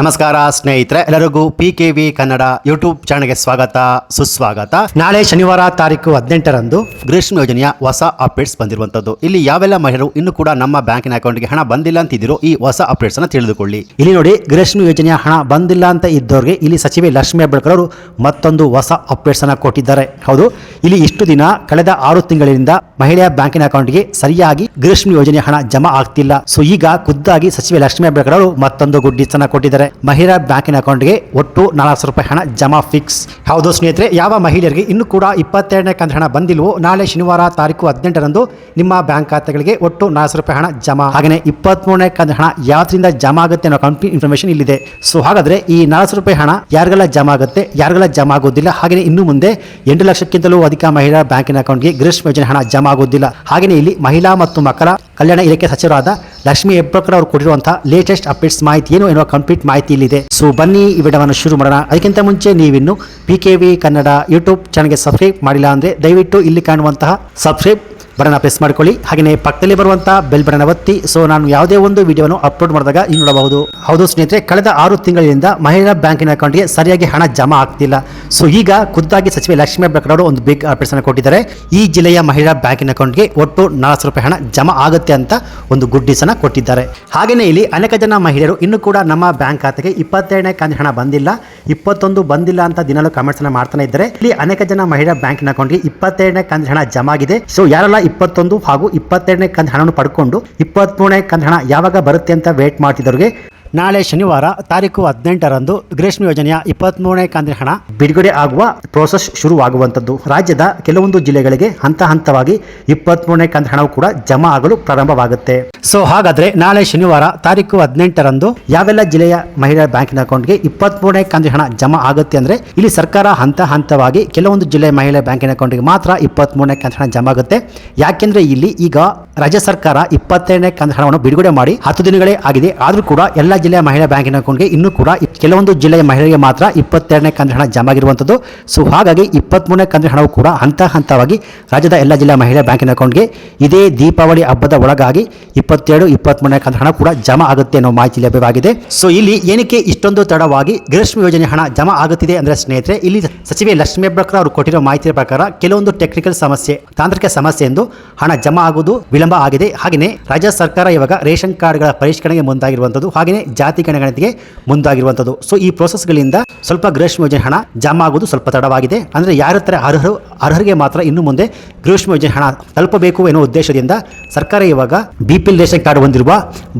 ನಮಸ್ಕಾರ ಸ್ನೇಹಿತರೆ, ಎಲ್ಲರಿಗೂ P K V Kannada YouTube ಚಾನಲ್ಗೆ ಸ್ವಾಗತ, ಸುಸ್ವಾಗತ. ನಾಳೆ ಶನಿವಾರ ತಾರೀಕು ಹದಿನೆಂಟರಂದು ಗ್ರೀಷ್ಮ ಯೋಜನೆಯ ಹೊಸ ಅಪ್ಡೇಟ್ಸ್ ಬಂದಿರುವಂತದ್ದು ಇಲ್ಲಿ ಯಾವೆಲ್ಲ ಮಹಿಳೆಯರು ಇನ್ನು ಕೂಡ ನಮ್ಮ ಬ್ಯಾಂಕಿನ ಅಕೌಂಟ್ಗೆ ಹಣ ಬಂದಿಲ್ಲ ಅಂತಿದ್ದೀರೋ ಈ ಹೊಸ ಅಪ್ಡೇಟ್ಸ್ ಅನ್ನು ತಿಳಿದುಕೊಳ್ಳಿ. ಇಲ್ಲಿ ನೋಡಿ, ಗ್ರೀಷ್ಮ ಯೋಜನೆಯ ಹಣ ಬಂದಿಲ್ಲ ಅಂತ ಇದ್ದವ್ರಿಗೆ ಇಲ್ಲಿ ಸಚಿವೆ ಲಕ್ಷ್ಮಿ ಹೆಬ್ಬಳ್ಕರ್ ಮತ್ತೊಂದು ಹೊಸ ಅಪ್ಡೇಟ್ಸ್ ಅನ್ನ ಕೊಟ್ಟಿದ್ದಾರೆ. ಹೌದು, ಇಲ್ಲಿ ಇಷ್ಟು ದಿನ ಕಳೆದ ಆರು ತಿಂಗಳಿಂದ ಮಹಿಳೆಯ ಬ್ಯಾಂಕಿನ ಅಕೌಂಟ್ಗೆ ಸರಿಯಾಗಿ ಗ್ರೀಷ್ಮ ಯೋಜನೆ ಹಣ ಜಮಾ ಆಗ್ತಿಲ್ಲ. ಸೊ, ಈಗ ಖುದ್ದಾಗಿ ಸಚಿವೆ ಲಕ್ಷ್ಮಿ ಹೆಬ್ಬಳ್ಕರ್ ಮತ್ತೊಂದು ಗುಡ್ ಅನ್ನ ಕೊಟ್ಟಿದ್ದಾರೆ ಮಹಿಳಾ ಬ್ಯಾಂಕಿನ ಅಕೌಂಟ್ಗೆ ಒಟ್ಟು ನಾಲ್ಕು ಸಾವಿರ ರೂಪಾಯಿ ಹಣ ಜಮಾ ಫಿಕ್ಸ್. ಹೌದು ಸ್ನೇಹಿತರೆ, ಯಾವ ಮಹಿಳೆಯರಿಗೆ ಇನ್ನು ಕೂಡ ಇಪ್ಪತ್ತೆರಡನೇ ಕಂತು ಹಣ ಬಂದಿಲ್ವೋ, ನಾಳೆ ಶನಿವಾರ ತಾರೀಕು ಹದಿನೆಂಟರಂದು ನಿಮ್ಮ ಬ್ಯಾಂಕ್ ಖಾತೆಗಳಿಗೆ ಒಟ್ಟು ನಾಲ್ಕು ಸಾವಿರ ರೂಪಾಯಿ ಹಣ ಜಮಾ. ಹಾಗೆ ಇಪ್ಪತ್ಮೂರನೇ ಕಂತು ಹಣ ಯಾವ್ದರಿಂದ ಜಮಾ ಆಗುತ್ತೆ ಅನ್ನೋ ಕಂಪ್ಲೀಟ್ ಇನ್ಫಾರ್ಮೇಶನ್ ಇಲ್ಲಿದೆ. ಸೊ ಹಾಗಾದ್ರೆ ಈ ನಾಲ್ಕು ಸಾವಿರ ರೂಪಾಯಿ ಹಣ ಯಾರಿಗೆಲ್ಲ ಜಮಾ ಆಗುತ್ತೆ, ಯಾರಿಗೆಲ್ಲ ಜಮಾ ಆಗೋದಿಲ್ಲ ಹಾಗೆ ಇನ್ನು ಮುಂದೆ ಎಂಟು ಲಕ್ಷಕ್ಕಿಂತಲೂ ಅಧಿಕ ಮಹಿಳಾ ಬ್ಯಾಂಕಿನ ಅಕೌಂಟ್ಗೆ ಗ್ರೀಷ್ಮ ಯೋಜನೆ ಹಣ ಜಮಾ ಆಗೋದಿಲ್ಲ. ಹಾಗೆಯೇ ಇಲ್ಲಿ ಮಹಿಳಾ ಮತ್ತು ಮಕ್ಕಳ ಕಲ್ಯಾಣ ಇಲಾಖೆ ಸಚಿವರಾದ ಲಕ್ಷ್ಮೀ ಹೆಬ್ಬಳ್ಕರ್ ಅವರು ಕೊಟ್ಟಿರುವಂತಹ ಲೇಟೆಸ್ಟ್ ಅಪ್ಡೇಟ್ಸ್ ಮಾಹಿತಿ ಏನು ಎನ್ನುವ ಕಂಪ್ಲೀಟ್ ಮಾಹಿತಿ ಇಲ್ಲಿದೆ ಸೊ ಬನ್ನಿ ಈ ವಿಡಿಯೋವನ್ನು ಶುರು ಮಾಡೋಣ. ಅದಕ್ಕಿಂತ ಮುಂಚೆ ನೀವಿನ್ನು P K V Kannada YouTube ಚಾನಲ್ಗೆ ಸಬ್ಸ್ಕ್ರೈಬ್ ಮಾಡಿಲ್ಲ ಅಂದರೆ ದಯವಿಟ್ಟು ಇಲ್ಲಿ ಕಾಣುವಂತಹ ಸಬ್ಸ್ಕ್ರೈಬ್ ಬಟನ್ ಪ್ರೆಸ್ ಮಾಡ್ಕೊಳ್ಳಿ. ಹಾಗೆಯೇ ಪಕ್ಕದಲ್ಲಿ ಬರುವಂತಹ ಬೆಲ್ ಬಟನ್ ಒತ್ತಿ. ಸೊ ನಾನು ಯಾವುದೇ ಒಂದು ವಿಡಿಯೋವನ್ನು ಅಪ್ಲೋಡ್ ಮಾಡಿದಾಗ ಇಲ್ಲಿ ನೋಡಬಹುದು. ಹೌದು ಸ್ನೇಹಿತರೆ, ಕಳೆದ ಆರು ತಿಂಗಳಿಂದ ಮಹಿಳಾ ಬ್ಯಾಂಕಿನ ಅಕೌಂಟ್ಗೆ ಸರಿಯಾಗಿ ಹಣ ಜಮಾ ಆಗ್ತಿಲ್ಲ. ಸೊ ಈಗ ಖುದ್ದಾಗಿ ಸಚಿವೆ ಲಕ್ಷ್ಮೀ ಹೆಬ್ಬಾಳ್ಕರ್ ಅವರು ಒಂದು ಬಿಗ್ ಅಪ್ಡೇಟ್ಸ್ ಅನ್ನು ಕೊಟ್ಟಿದ್ದಾರೆ. ಈ ಜಿಲ್ಲೆಯ ಮಹಿಳಾ ಬ್ಯಾಂಕಿನ ಅಕೌಂಟ್ಗೆ ಒಟ್ಟು ನಾಲ್ಕು ರೂಪಾಯಿ ಹಣ ಜಮಾ ಆಗುತ್ತೆ ಅಂತ ಒಂದು ಗುಡ್ ಅನ್ನ ಕೊಟ್ಟಿದ್ದಾರೆ. ಹಾಗೆಯೇ ಇಲ್ಲಿ ಅನೇಕ ಜನ ಮಹಿಳೆಯರು ಇನ್ನು ಕೂಡ ನಮ್ಮ ಬ್ಯಾಂಕ್ ಖಾತೆಗೆ ಇಪ್ಪತ್ತೆರಡನೇ ಕಂತು ಹಣ ಬಂದಿಲ್ಲ. ಇಪ್ಪತ್ತೊಂದು ಬಂದಿಲ್ಲ ಅಂತ ದಿನಾಲೂ ಕಾಮೆಂಟ್ಸ್ ಅನ್ನು ಮಾಡ್ತಾನೆ ಇದ್ದಾರೆ. ಇಲ್ಲಿ ಅನೇಕ ಜನ ಮಹಿಳಾ ಬ್ಯಾಂಕಿನ ಅಕೌಂಟ್ಗೆ ಇಪ್ಪತ್ತೆರಡನೇ ಕಂತು ಹಣ ಜಮಾ ಆಗಿದೆ. ಸೊ ಯಾರೆಲ್ಲ ಇಪ್ಪತ್ತೊಂದು ಹಾಗೂ ಇಪ್ಪತ್ತೆರಡನೇ ಕಂತು ಹಣವನ್ನು ಪಡ್ಕೊಂಡು ಇಪ್ಪತ್ಮೂರನೇ ಕಂತು ಹಣ ಯಾವಾಗ ಬರುತ್ತೆ ಅಂತ ವೇಟ್ ಮಾಡ್ತಿದ್ದವ್ರಿಗೆ ನಾಳೆ ಶನಿವಾರ ತಾರೀಕು ಹದಿನೆಂಟರಂದು ಗ್ರೀಷ್ಮ ಯೋಜನೆಯ ಇಪ್ಪತ್ಮೂರನೇ ಕಂತಿನ ಹಣ ಬಿಡುಗಡೆ ಆಗುವ ಪ್ರೋಸೆಸ್ ಶುರುವಾಗುವಂಥದ್ದು. ರಾಜ್ಯದ ಕೆಲವೊಂದು ಜಿಲ್ಲೆಗಳಿಗೆ ಹಂತ ಹಂತವಾಗಿ ಇಪ್ಪತ್ಮೂರನೇ ಕಂತು ಹಣವು ಕೂಡ ಜಮಾ ಆಗಲು ಪ್ರಾರಂಭವಾಗುತ್ತೆ. ಸೊ ಹಾಗಾದ್ರೆ ನಾಳೆ ಶನಿವಾರ ತಾರೀಕು ಹದಿನೆಂಟರಂದು ಯಾವೆಲ್ಲ ಜಿಲ್ಲೆಯ ಮಹಿಳಾ ಬ್ಯಾಂಕಿನ ಅಕೌಂಟ್ಗೆ ಇಪ್ಪತ್ಮೂರನೇ ಕಂತು ಹಣ ಜಮಾ ಆಗುತ್ತೆ ಅಂದ್ರೆ ಇಲ್ಲಿ ಸರ್ಕಾರ ಹಂತ ಹಂತವಾಗಿ ಕೆಲವೊಂದು ಜಿಲ್ಲೆಯ ಮಹಿಳಾ ಬ್ಯಾಂಕಿನ ಅಕೌಂಟ್ಗೆ ಮಾತ್ರ ಇಪ್ಪತ್ಮೂರನೇ ಕಂತು ಹಣ ಜಮಾ ಆಗುತ್ತೆ. ಯಾಕೆಂದ್ರೆ ಇಲ್ಲಿ ಈಗ ರಾಜ್ಯ ಸರ್ಕಾರ ಇಪ್ಪತ್ತೆರಡನೇ ಕಂತು ಹಣವನ್ನು ಬಿಡುಗಡೆ ಮಾಡಿ ಹತ್ತು ದಿನಗಳೇ ಆಗಿದೆ. ಆದರೂ ಕೂಡ ಎಲ್ಲ ಜಿಲ್ಲೆಯ ಮಹಿಳಾ ಬ್ಯಾಂಕಿನ ಅಕೌಂಟ್ಗೆ ಇನ್ನೂ ಕೂಡ ಕೆಲವೊಂದು ಜಿಲ್ಲೆಯ ಮಹಿಳೆಗೆ ಮಾತ್ರ ಇಪ್ಪತ್ತೆರಡನೇ ಕಂತು ಹಣ ಜಮಾ ಆಗಿರುವಂಥದ್ದು. ಸೊ, ಹಾಗಾಗಿ ಇಪ್ಪತ್ತ್ಮೂರನೇ ಕಂತು ಹಣವು ಕೂಡ ಹಂತ ಹಂತವಾಗಿ ರಾಜ್ಯದ ಎಲ್ಲ ಜಿಲ್ಲೆಯ ಮಹಿಳಾ ಬ್ಯಾಂಕಿನ ಅಕೌಂಟ್ಗೆ ಇದೇ ದೀಪಾವಳಿ ಹಬ್ಬದ ಒಳಗಾಗಿ ಇಪ್ಪತ್ತೆರಡು ಇಪ್ಪತ್ತ್ಮೂರನೇ ಕಂತು ಹಣ ಕೂಡ ಜಮಾ ಆಗುತ್ತೆ ಅನ್ನೋ ಮಾಹಿತಿ ಲಭ್ಯವಾಗಿದೆ. ಸೊ, ಇಲ್ಲಿ ಏನಕ್ಕೆ ಇಷ್ಟೊಂದು ತಡವಾಗಿ ಗೃಹಲಕ್ಷ್ಮಿ ಯೋಜನೆ ಹಣ ಜಮಾ ಆಗುತ್ತಿದೆ ಅಂದ್ರೆ ಸ್ನೇಹಿತರೆ, ಇಲ್ಲಿ ಸಚಿವೆ ಲಕ್ಷ್ಮೀ ಹೆಬ್ಬಾಳ್ಕರ್ ಅವರು ಕೊಟ್ಟಿರೋ ಮಾಹಿತಿಯ ಪ್ರಕಾರ ಕೆಲವೊಂದು ಟೆಕ್ನಿಕಲ್ ಸಮಸ್ಯೆ, ತಾಂತ್ರಿಕ ಸಮಸ್ಯೆ ಎಂದು ಹಣ ಜಮಾ ಆಗುವುದು ವಿಳಂಬ ಆಗಿದೆ. ಹಾಗೆಯೇ ರಾಜ್ಯ ಸರ್ಕಾರ ಇವಾಗ ರೇಷನ್ ಕಾರ್ಡ್ಗಳ ಪರಿಷ್ಕರಣೆಗೆ ಮುಂದಾಗಿರುವಂಥದ್ದು, ಹಾಗೆಯೇ ಜಾತಿ ಗಣಗಣತಿಗೆ ಮುಂದಾಗಿರುವಂಥದ್ದು. ಸೊ ಈ ಪ್ರೋಸೆಸ್ಗಳಿಂದ ಸ್ವಲ್ಪ ಗ್ರೀಷ್ಮ ಯೋಜನೆ ಹಣ ಜಮಾ ಆಗುವುದು ಸ್ವಲ್ಪ ತಡವಾಗಿದೆ. ಅಂದರೆ ಯಾರ ಹತ್ರ ಅರ್ಹರು, ಅರ್ಹರಿಗೆ ಮಾತ್ರ ಇನ್ನು ಮುಂದೆ ಗ್ರೀಷ್ಮ ಯೋಜನೆ ಹಣ ತಲುಪಬೇಕು ಎನ್ನುವ ಉದ್ದೇಶದಿಂದ ಸರ್ಕಾರ ಇವಾಗ ಬಿ ಪಿ ರೇಷನ್ ಕಾರ್ಡ್ ಹೊಂದಿರುವ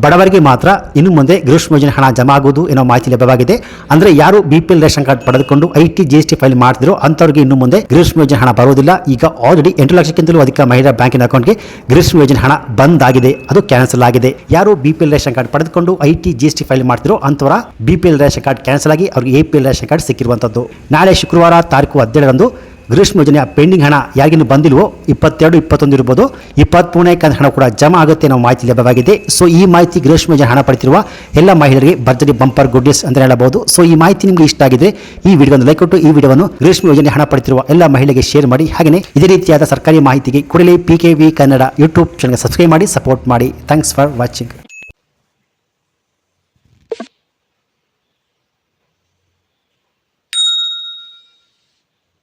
ಬಡವರಿಗೆ ಮಾತ್ರ ಇನ್ನು ಮುಂದೆ ಗ್ರೀಷ್ಮ ಯೋಜನೆ ಹಣ ಜಮಾ ಆಗುವುದು ಎನ್ನುವ ಮಾಹಿತಿ ಲಭ್ಯವಾಗಿದೆ. ಅಂದರೆ ಯಾರು ಬಿ ಪಿ ರೇಷನ್ ಕಾರ್ಡ್ ಪಡೆದುಕೊಂಡು I T, G S T file ಮಾಡ್ತಿರೋ ಅಂಥವ್ರಿಗೆ ಇನ್ನು ಮುಂದೆ ಗ್ರೀಷ್ಮ ಯೋಜನೆ ಹಣ ಬರುವುದಿಲ್ಲ. ಈಗ ಆಲ್ರೆಡಿ ಎಂಟು ಲಕ್ಷಕ್ಕಿಂತಲೂ ಅಧಿಕ ಮಹಿಳಾ ಬ್ಯಾಂಕಿನ ಅಕೌಂಟ್ಗೆ ಗ್ರೀಷ್ಮ ಯೋಜನೆ ಹಣ ಬಂದ್ ಆಗಿದೆ ಅದು ಕ್ಯಾನ್ಸಲ್ ಆಗಿದೆ. ಯಾರು B P L ration card ಪಡೆದುಕೊಂಡು I T G T file ಮಾಡ್ತಿರೋ ಅಂತವರ B P ration card cancel ಆಗಿ ಅವ್ರಿಗೆ ಎ ಪಿ ರೇಷನ್ ಕಾರ್ಡ್ ಸಿಕ್ಕಿರುವಂಥದ್ದು. ನಾಳೆ ಶುಕ್ರವಾರ ತಾರೀಕು ಹದಿನೇಳರಂದು ಗ್ರೀಷ್ಮ ಯೋಜನೆಯ ಪೆಂಡಿಂಗ್ ಹಣ ಯಾರಿಗಿನ್ನು ಬಂದಿಲ್ವೋ ಇಪ್ಪತ್ತೆರಡು, ಇಪ್ಪತ್ತೊಂದು ಇರ್ಬೋದು. ಇಪ್ಪತ್ತ್ಮೂರನೇ ಕಂತ ಹಣ ಕೂಡ ಜಮಾ ಆಗುತ್ತೆ ಅನ್ನೋ ಮಾಹಿತಿ ಲಭ್ಯವಾಗಿದೆ. ಸೊ ಈ ಮಾಹಿತಿ ಗ್ರೀಷ್ಮ ಯೋಜನೆ ಹಣ ಪಡೆದಿರುವ ಎಲ್ಲ ಮಹಿಳೆಯರಿಗೆ ಭರ್ಜರಿ ಬಂಪರ್ ಗುಡ್ ನ್ಯೂಸ್ ಅಂತ ಹೇಳಬಹುದು. ಸೊ ಈ ಮಾಹಿತಿ ನಿಮಗೆ ಇಷ್ಟ ಆಗಿದೆ, ಈ ವಿಡಿಯೋವನ್ನು ಲೈಕ್ ಕೊಟ್ಟು ಈ ವಿಡಿಯೋವನ್ನು ಗ್ರೀಷ್ಮ ಯೋಜನೆ ಹಣ ಪಡೆದಿರುವ ಎಲ್ಲ ಮಹಿಳೆಗೆ ಶೇರ್ ಮಾಡಿ. ಹಾಗೆ ಇದೇ ರೀತಿಯಾದ ಸರ್ಕಾರಿ ಮಾಹಿತಿಗೆ ಕೂಡಲೇ P K V Kannada YouTube ಚಾನಲ್ಗೆ ಸಬ್ಸ್ಕ್ರೈಬ್ ಮಾಡಿ ಸಪೋರ್ಟ್ ಮಾಡಿ. Thanks for watching